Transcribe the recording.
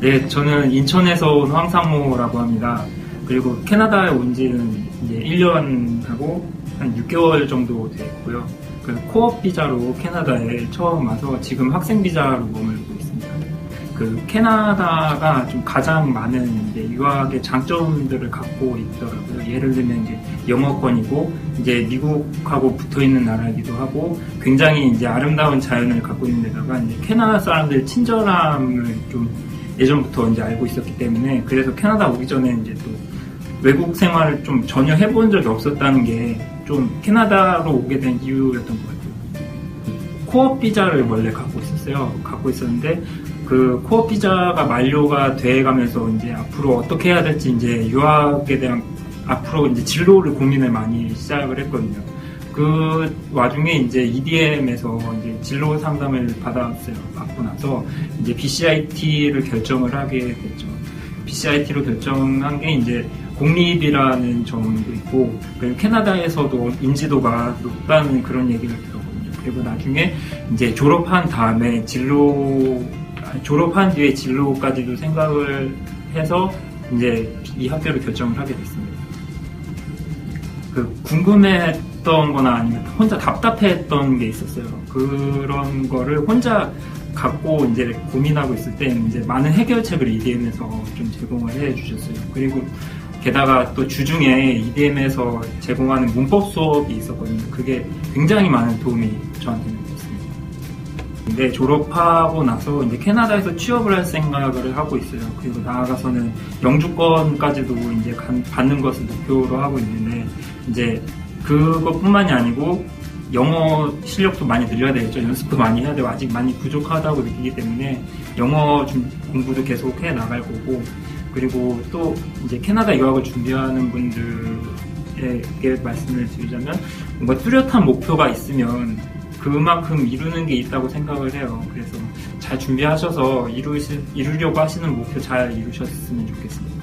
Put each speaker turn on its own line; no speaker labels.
네, 저는 인천에서 온 황상모라고 합니다. 그리고 캐나다에 온 지는 이제 1년하고 한 6개월 정도 됐고요. 그 코업 비자로 캐나다에 처음 와서 지금 학생 비자로 머물고 있습니다. 그 캐나다가 좀 가장 많은 이제 유학의 장점들을 갖고 있더라고요. 예를 들면 이제 영어권이고 이제 미국하고 붙어 있는 나라이기도 하고 굉장히 이제 아름다운 자연을 갖고 있는 데다가 이제 캐나다 사람들 친절함을 좀 예전부터 이제 알고 있었기 때문에 그래서 캐나다 오기 전에 이제 또 외국 생활을 좀 전혀 해본 적이 없었다는 게 좀 캐나다로 오게 된 이유였던 것 같아요. 코업 비자를 원래 갖고 있었어요. 갖고 있었는데 그 코업 비자가 만료가 돼 가면서 이제 앞으로 어떻게 해야 될지 이제 유학에 대한 앞으로 이제 진로를 고민을 많이 시작을 했거든요. 그 와중에 이제 EDM에서 이제 진로 상담을 받았어요. 받고 나서 이제 BCIT를 결정을 하게 됐죠. BCIT로 결정한 게 이제 공립이라는 점도 있고 그리고 캐나다에서도 인지도가 높다는 그런 얘기를 들었거든요. 그리고 나중에 이제 졸업한 다음에 진로 졸업한 뒤에 진로까지도 생각을 해서 이제 이 학교를 결정을 하게 됐습니다. 그 궁금했던 거나 아니면 혼자 답답했던 게 있었어요. 그런 거를 혼자 갖고 이제 고민하고 있을 때 이제 많은 해결책을 EDM에서 좀 제공을 해 주셨어요. 그리고 게다가 또 주중에 EDM에서 제공하는 문법 수업이 있었거든요. 그게 굉장히 많은 도움이 저한테는 됐습니다. 근데 졸업하고 나서 이제 캐나다에서 취업을 할 생각을 하고 있어요. 그리고 나아가서는 영주권까지도 이제 간- 받는 것을 목표로 하고 있는데 이제 그것뿐만이 아니고 영어 실력도 많이 늘려야 되겠죠. 연습도 많이 해야 되고 아직 많이 부족하다고 느끼기 때문에 영어 좀 공부도 계속 해 나갈 거고 그리고 또 이제 캐나다 유학을 준비하는 분들에게 말씀을 드리자면 뭔가 뚜렷한 목표가 있으면 그만큼 이루는 게 있다고 생각을 해요. 그래서 잘 준비하셔서 이루시, 이루려고 하시는 목표 잘 이루셨으면 좋겠습니다.